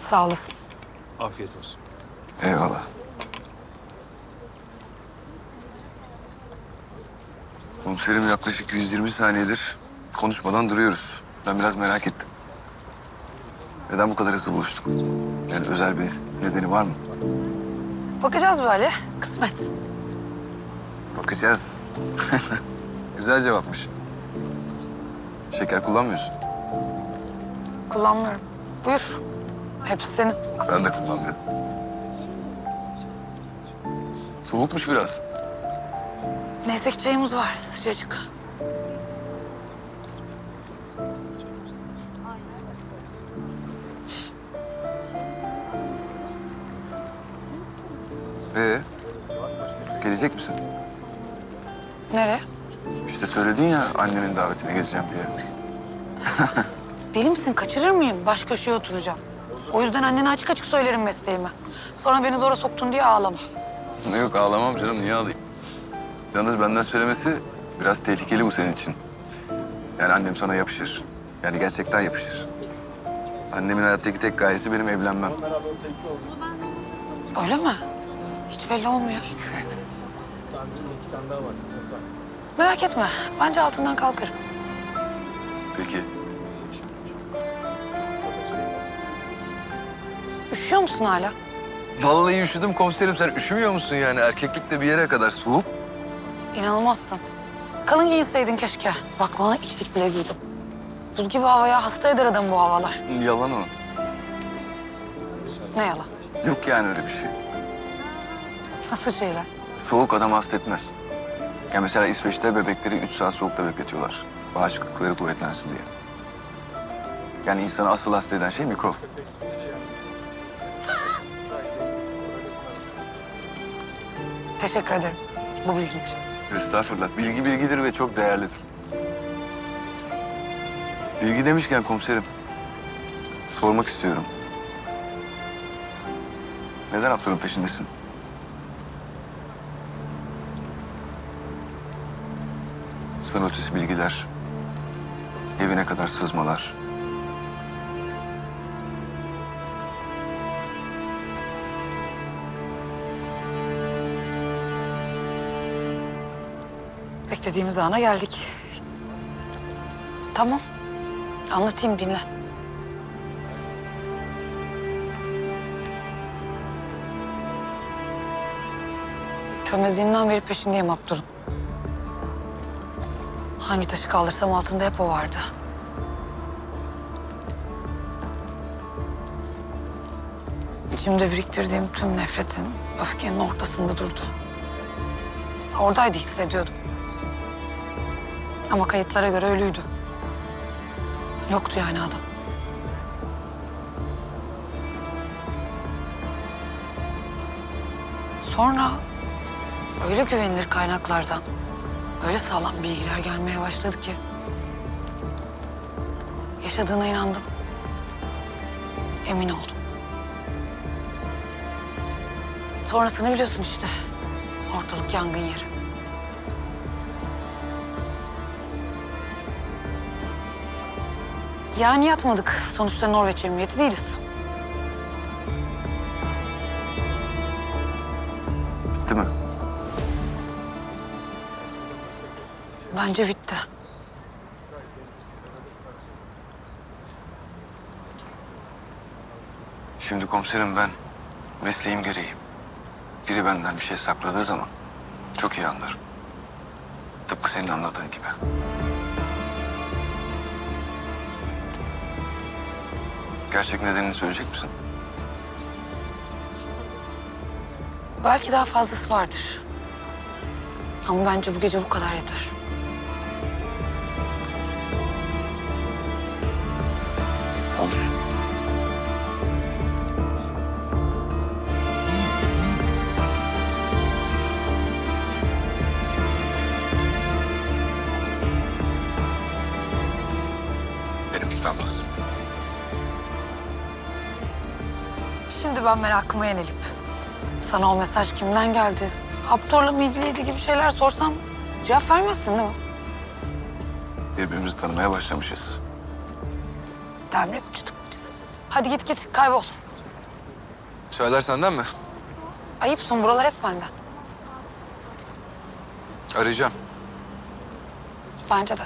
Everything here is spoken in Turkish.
Sağ olasın. Afiyet olsun. Eyvallah. Komiserim yaklaşık 120 saniyedir konuşmadan duruyoruz. Ben biraz merak ettim. Neden bu kadar hızlı buluştuk? Yani özel bir nedeni var mı? Bakacağız böyle. Kısmet. Bakacağız. Güzel cevapmış. Şeker kullanmıyorsun. Kullanmıyorum. Buyur. Hepsi senin. Ben de kullanmıyorum. Soğukmuş biraz. Neyse ki çayımız var. Sıcacık. Ee, gelecek misin? Nereye? İşte söyledin ya annenin davetine geleceğim diye. Deli misin? Kaçırır mıyım? Baş köşeye oturacağım. O yüzden annene açık açık söylerim mesleğimi. Sonra beni zora soktun diye ağlama. Yok ağlamam canım niye ağlayayım? Yalnız benden söylemesi biraz tehlikeli bu senin için. Yani annem sana yapışır. Yani gerçekten yapışır. Annemin hayattaki tek gayesi benim evlenmem. Öyle mi? Hiç belli olmuyor. Merak etme. Bence altından kalkarım. Peki Üşüyor musun hala? Vallahi üşüdüm komiserim. Sen üşümüyor musun yani? Erkeklik de bir yere kadar soğuk. İnanılmazsın. Kalın giyinseydin keşke. Bak bana içlik bile giydim. Buz gibi havaya hasta eder adam bu havalar. Yalan o. Ne yalan. Yok yani öyle bir şey. Nasıl şeyler? Soğuk adam hasta etmez. Ya mesela İsveç'te bebekleri üç saat soğukta bekletiyorlar. Bağışıklıkları kuvvetlensin diye. Yani insanı asıl hasta eden şey mikrop. Teşekkür ederim bu bilgi için. Estağfurullah. Bilgi bilgidir ve çok değerlidir. Bilgi demişken komiserim, sormak istiyorum. Neden Abdur'un peşindesin? Sınır ötesi bilgiler, evine kadar sızmalar. Beklediğimiz ana geldik. Tamam. Anlatayım dinle. Çömezliğimden beri peşindeyim Abdur'un. Hangi taşı kaldırsam altında hep o vardı. İçimde biriktirdiğim tüm nefretin, öfkenin ortasında durdu. Oradaydı hissediyordum. Ama kayıtlara göre ölüydü. Yoktu yani adam. Sonra öyle güvenilir kaynaklardan öyle sağlam bilgiler gelmeye başladı ki yaşadığına inandım. Emin oldum. Sonrasını biliyorsun işte. Ortalık yangın yeri. Yani yatmadık. Sonuçta Norveç emniyeti değiliz. Bitti mi? Bence bitti. Şimdi komiserim ben mesleğim gereği biri benden bir şey sakladığı zaman çok iyi anlarım. Tıpkı senin anladığın gibi. Gerçek nedenini söyleyecek misin? Belki daha fazlası vardır. Ama bence bu gece bu kadar yeter. Olur. Şimdi ben merakıma yenilip sana o mesaj kimden geldi? Haptorla mı ilgiliydi gibi şeyler sorsam cevap vermezsin değil mi? Birbirimizi tanımaya başlamışız. Tahmin etmiştim. Hadi git git kaybol. Çaylar senden mi? Ayıpsın buralar hep benden. Arayacağım. Bence de.